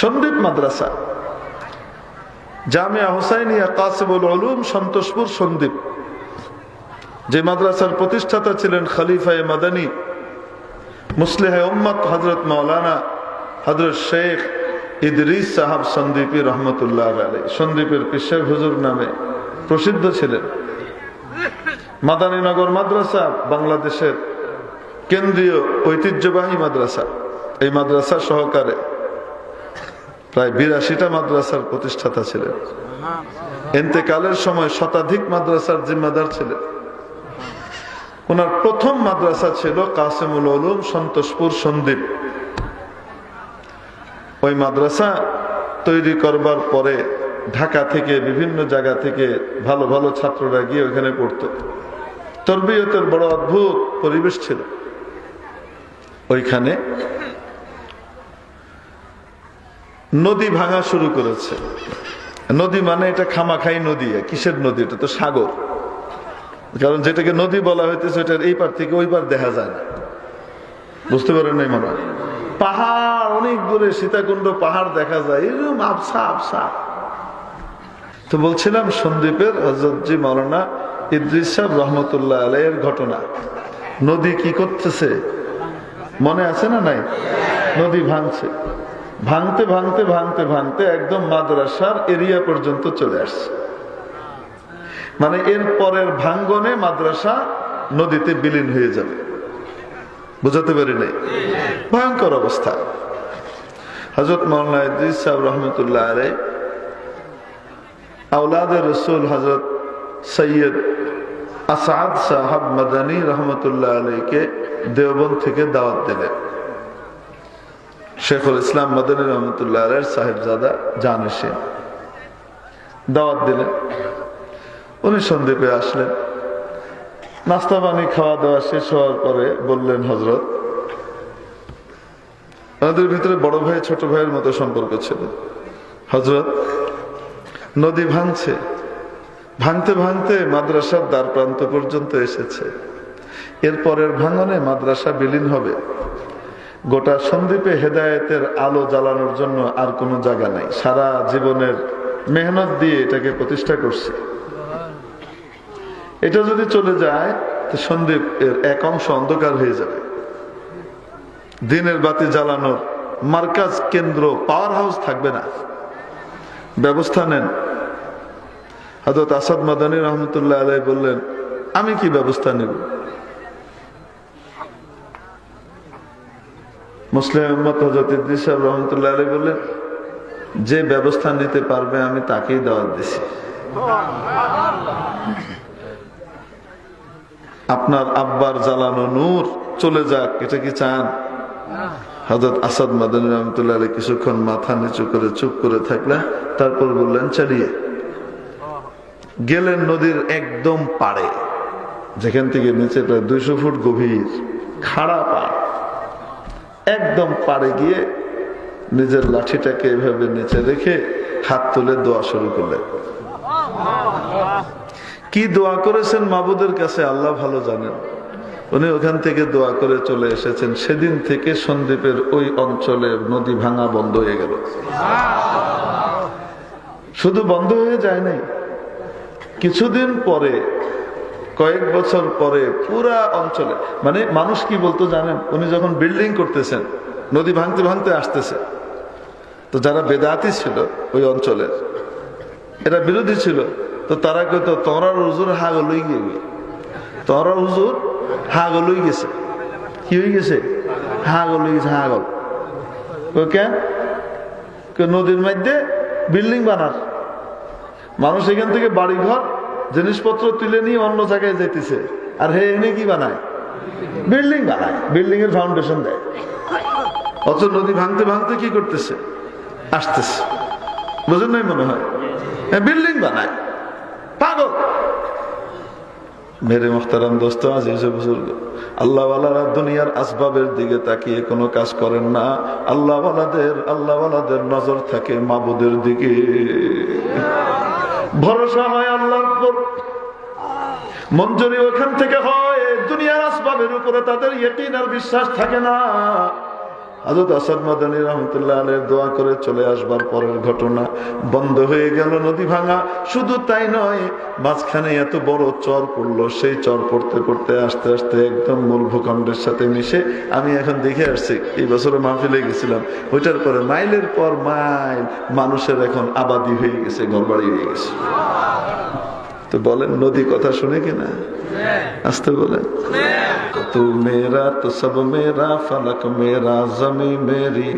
সন্দীপ মাদ্রাসা। জামিয়া হোসাইনিয়া কাসিবুল আলুম সন্তোষপুর সন্দীপ যে মাদ্রাসার প্রতিষ্ঠাতা ছিলেন খলিফায়ে মাদানী, মুসলিহ হজরত মৌলানা হজরত শেখ ইদরিস সাহাব সন্দীপী রহমতুল্লাহ আলী সন্দীপের পিসের হুজুর নামে প্রসিদ্ধ ছিলেন। মাদানীনগর মাদ্রাসা বাংলাদেশের কেন্দ্রীয় ঐতিহ্যবাহী মাদ্রাসা। এই মাদ্রাসা সহকারে প্রায় বিরাশিটা মাদ্রাসার প্রতিষ্ঠাতা ছিলেন। এতেকালের সময় শতাধিক মাদ্রাসার জিম্মাদার ছিলেন। ওনার প্রথম মাদ্রাসা ছিল কাসেমুল আলম সন্তোষপুর সন্দীপ ওই মাদ্রাসা তৈরি করবার পরে ঢাকা থেকে বিভিন্ন জায়গা থেকে ভালো ভালো ছাত্ররা গিয়ে ওখানে পড়তো। তরবিয়তের বড় অদ্ভুত পরিবেশ ছিল। ওইখানে নদী ভাঙা শুরু করেছে। নদী মানে এটা খামাখাই নদী কিসের নদী? এটা তো সাগর। কারণ যেটাকে নদী বলা হইতেছে এটার এই পার থেকে ওই পার দেখা যায় না। বুঝতে পারেন নাই মনে? পাহাড়, অনেক দূরে সীতাকুণ্ড পাহাড় দেখা যায়। এরকম আবসা আবসা তো বলছিলাম সন্দীপের হজরতজি মৌলানা ইদ্রিস সাহেব রহমতুল্লাহ আলাইয়ের ঘটনা। নদী কি করতেছে? মনে আছে না নাই? নদী ভাঙছে। ভাঙতে ভাঙতে ভাঙতে ভাঙতে একদম মাদ্রাসার এরিয়া পর্যন্ত চলে আসছে। মানে এর পরের ভাঙ্গনে মাদ্রাসা নদীতে বিলীন হয়ে যাবে। বুঝাতে পারি নাই? ভয়ঙ্কর অবস্থা। হজরত সাহেব রহমতুল্লাহ আলাই আউলাদের রসুল হজরত সৈয়দ আসাদ সাহাব মাদানী রহমতুল্লাহ আলীকে দেওবন্দ থেকে দাওয়াত দিলেন। শেখুল ইসলাম মদনী রহমতুল্লাহ আলের সাহেবজাদা জানেসে দাওয়াত দিলেন। উনি সন্দীপে আসলেন। নাস্তা পানি, খাওয়া দাওয়া শেষ হওয়ার পরে বললেন হজরত আমাদের ভিতরে বড় ভাই, ছোট ভাইয়ের মতো সম্পর্ক ছিল। হজরত নদী ভাঙছে। ভাঙতে ভাঙতে মাদ্রাসার দ্বার প্রান্ত পর্যন্ত এসেছে। এরপরের ভাঙনে মাদ্রাসা বিলীন হবে। গোটা সন্দ্বীপে হেদায়েতের আলো জ্বালানোর জন্য আর কোনো জায়গা নাই। সারা জীবনের মেহনত দিয়ে এটাকে প্রতিষ্ঠা করছে। এটা যদি চলে যায় সন্দীপ এর এক অংশ অন্ধকার হয়ে যাবে। দিনের বাতি জ্বালানোর মার্কাজ কেন্দ্র পাওয়ার হাউস থাকবে না। ব্যবস্থা নেন। হজরত আসাদ মাদানী রহমতুল্লাহ আলাই বললেন, আমি কি ব্যবস্থা নেব? মুসলিম রহমতুল্লাহ বললেন যে ব্যবস্থা নিতে পারবে, আমি তাকেই দাওয়াত দিছি। আপনার আব্বার জ্বালানো নূর চলে যাক, এটা কি চান? হজরত আসাদ মাদানী রহমতুল্লাহ আলী কিছুক্ষণ মাথা নিচু করে চুপ করে থাকলেন, তারপর বললেন, চালিয়ে। গেলেন নদীর একদম পাড়ে, যেখান থেকে নিচে প্রায় দুইশো ফুট গভীর, খাড়া পাড়। একদম পাড়ে গিয়ে নিজের লাঠিটাকে এভাবে নিচে রেখে হাত তুলে দোয়া শুরু করলেন। কি দোয়া করেছেন মাবুদের কাছে আল্লাহ ভালো জানেন। উনি ওখান থেকে দোয়া করে চলে এসেছেন। সেদিন থেকে সন্দ্বীপের ওই অঞ্চলে নদী ভাঙা বন্ধ হয়ে গেল। শুধু বন্ধ হয়ে যায় নাই। কিছুদিন পরে কয়েক বছর পরে পুরা অঞ্চলে মানে মানুষ কি বলতো জানেন? উনি যখন বিল্ডিং করতেছেন, নদী ভাঙতে ভাঙতে আসতেছে। তো যারা বেদাতি ছিল ওই অঞ্চলের, এরা বিরোধী ছিল। তো তারা কইতো তোরার হুজুর হাগ লই গিয়ে তোরা হুজুর হাগ লই গেছে। কি হয়ে গেছে? হাগ লই গেছে হাগল কেন নদীর মধ্যে বিল্ডিং বানার মানুষ এখান থেকে বাড়ি ঘর জিনিসপত্র তুলে নিয়ে অন্য জায়গায় যেতেছে আর হে, এনে কি বানায়? বিল্ডিং বানায়। বিল্ডিং এর ফাউন্ডেশন দেয়। অত নদী ভাঙতে ভাঙতে কি করতেছে? আসতেছে। বুঝেন নাই মনে হয়? হ্যাঁ বিল্ডিং বানায়। পাগল। মেরে দোস্ত আল্লাহওয়ালারা দুনিয়ার আসবাবের দিকে তাকিয়ে কোনো কাজ করেন না। আল্লাহওয়ালাদের আল্লাহওয়ালাদের নজর থাকে মাবুদের দিকে। ভরসা হয় আল্লাহর উপর মঞ্জুরি ওখান থেকে হয় দুনিয়ার আসবাবের উপরে তাদের আর বিশ্বাস থাকে না। হজরত আসাদ মাদানী রহমতুল্লাহ দোয়া করে চলে আসবার পরের ঘটনা বন্ধ হয়ে গেল নদী ভাঙা। শুধু তাই নয়, মাঝখানে এত বড় চর পড়ল, সেই চর পড়তে পড়তে আস্তে আস্তে একদম মূল ভূখণ্ডের সাথে মিশে আমি এখন দেখে আসছি, এই বছরে মাহফিলে গেছিলাম। ওইটার পরে মাইলের পর মাইল মানুষের এখন আবাদি হয়ে গেছে, ঘরবাড়ি হয়ে গেছে। তো বলেন নদী কথা শুনে কিনা আসতে বলেন तू मेरा तो सब मेरा फलक मेरा जमी मेरी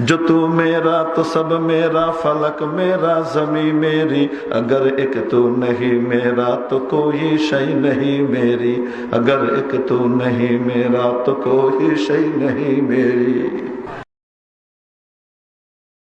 जो तू मेरा तो सब मेरा फलक मेरा जमी मेरी अगर एक तू नहीं मेरा तो कोई शय नहीं मेरी अगर एक तू नहीं मेरा तो कोई शय नहीं मेरी